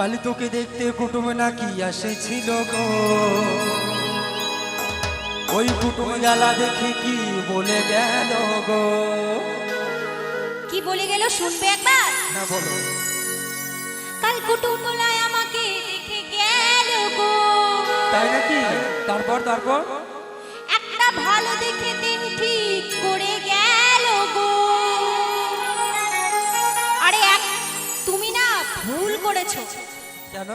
কাল তোকে দেখতে কুটুম নাকি এসেছিল গো? ওই কুটুম জ্বালা দেখে কি বলে গেল গো? কি বলে গেল শুনবে একবার? হ্যাঁ বলো। কাল কুটুমতলায় আমাকে দেখে গেল গো। তাই নাকি? তারপর তারপর? কেন?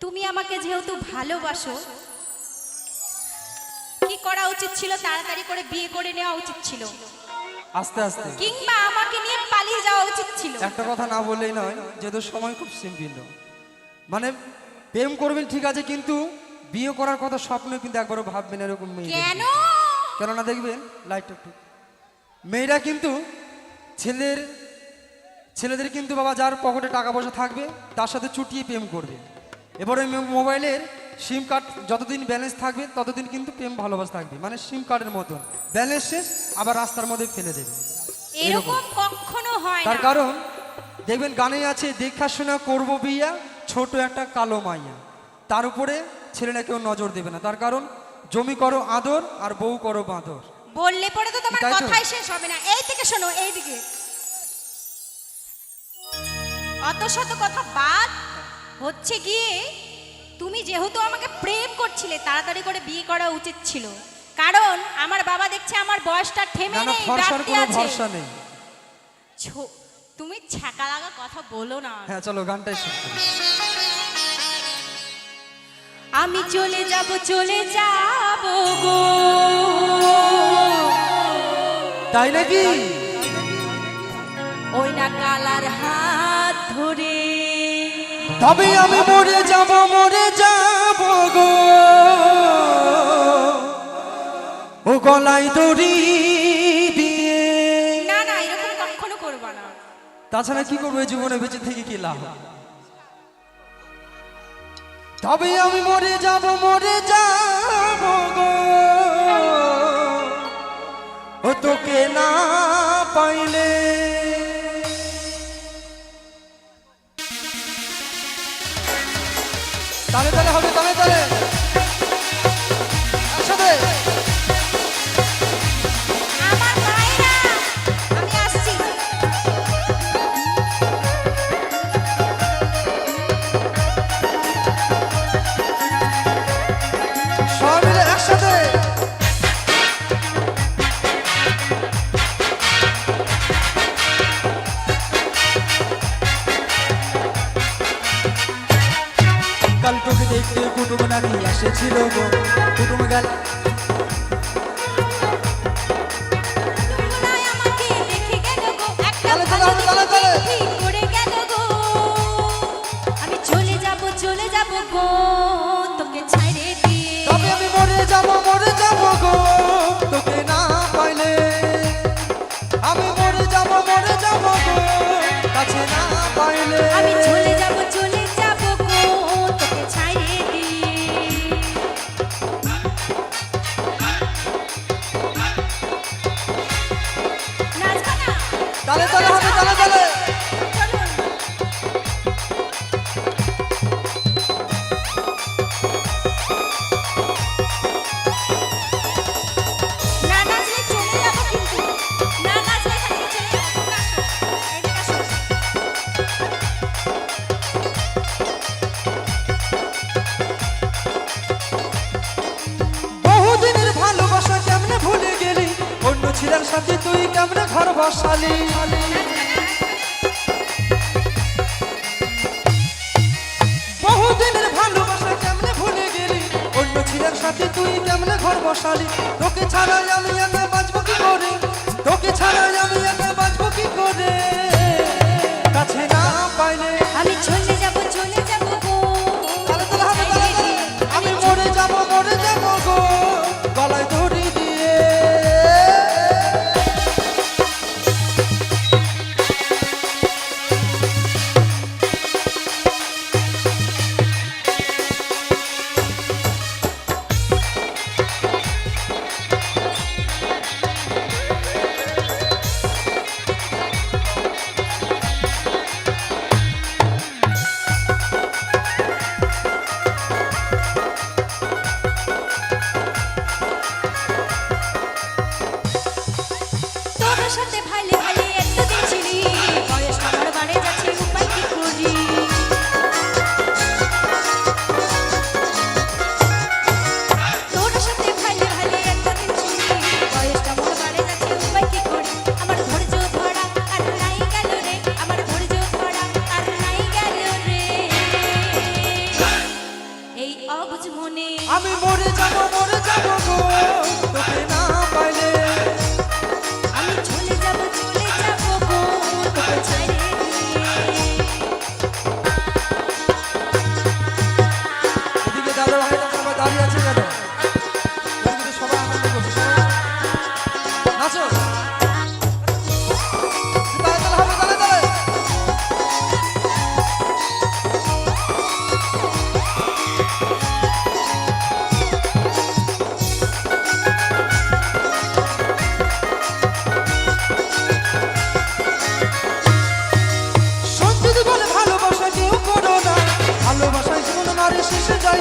তুমি আমাকে যেহেতু ভালোবাসো কি করা উচিত ছিল তাড়াতাড়ি করে বিয়ে করে নেওয়া উচিত ছিল? আস্তে আস্তে। কিংবা আমাকে নিয়ে পালিয়ে যাওয়া উচিত ছিল? একটা কথা না বললেই নয় যেহেতু সময় খুব সীমিত মানে প্রেম করবেন ঠিক আছে কিন্তু বিয়ে করার কথা স্বপ্নে কিন্তু একবারও ভাববেন এরকম মেয়ে কেন? কেননা দেখবেন লাইটটা একটু। মেয়েরা কিন্তু ছেলের ছেলেদের কিন্তু বাবা যার পকেটে টাকা পয়সা থাকবে তার সাথে চুটিয়ে প্রেম করবে। এবার ওই মোবাইলের সিম কার্ড যতদিন ব্যালেন্স থাকবে ততদিন কিন্তু প্রেম ভালোবাসা থাকবে। মানে সিম কার্ডের মতন। ব্যালেন্স শেষ আবার রাস্তার মধ্যে ফেলে দেবে। এরকম। কখনো হয় তার কারণ দেখবেন গানে আছে দেখাশোনা করব বিয়া ছোট একটা কালো মাইয়া। তার উপরে ছেলেরা কেউ নজর দেবে না। তার কারণ জমি করো আদর আর বউ করো বাঁদর। বললে পরে তো তোমার কথাই শেষ হবে না। এই থেকে শোনো এই দিকে। অত শত কথা বাদ। হচ্ছে গিয়ে তুমি যেহেতু আমাকে প্রেম করছিলে তাড়াতাড়ি করে বিয়ে করা উচিত ছিল। কারণ আমার বাবা দেখছে আমার বয়সটা থেমে নেই আছে। তুমি ছ্যাঁকা লাগা কথা বলো না। হ্যাঁ চলো গানটাই আমি চলে যাব চলে যাব গো। তাই নাকি? ওই না কালার হাত ধরে। তবে আমি মরে যাব মরে যাব গো। ও গলায় দড়ি দিয়ে। না না এরকম কখনো করবা না। তাছাড়া কি করব জীবনে বেঁচে থেকে কি লাভ? তবে আমি মরে যাব মরে যাব গো। নাকি এসেছিল গো। কুটুম গেল তালে তালে হবে তালে তালে ভালোবাসা কেমনে ভুলে ছিলেন সাথে, তুই কেমনে ঘর বসালি? বহুদিনের ভালোবাসা কেমনে ভুলে গেলি? অন্য ছিলেন সাথে, তুই কেমনে ঘর বসালি? তোকে ছাড়াই আমি একা বাঁচবো কি করে? তোকে ছাড়াই আমি একা বাঁচবো কি করে? কাছে না পাইলে মনে। আমি মরে যাব মরে যাব গো তোকে না পাইলে। আমি চলে যাব চলে যাব গো তোকে ছেড়ে এদিকে দাদা ভাই দাঁড়িয়ে আছে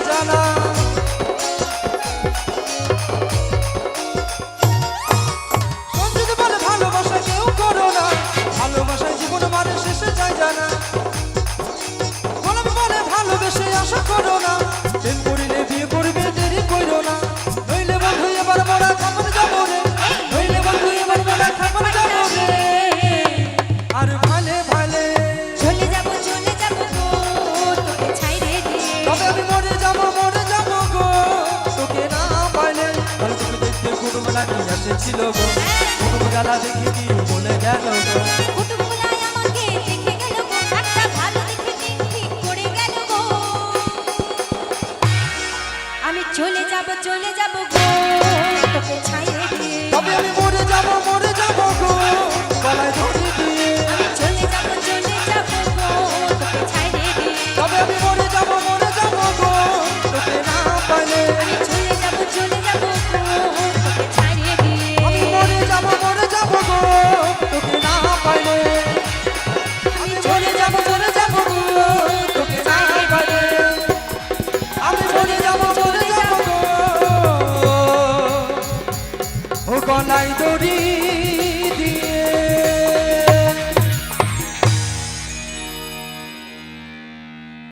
জানা। মরে যাব মরে যাব গো। তোকে না পাইলে তুমি দেখতে কুটুমলা কি এসেছিল চলে যাব চলে যাব গো তোকে ছাইয়ে দিয়ে। আমি মরে যাব মরে যাব গো। গলায়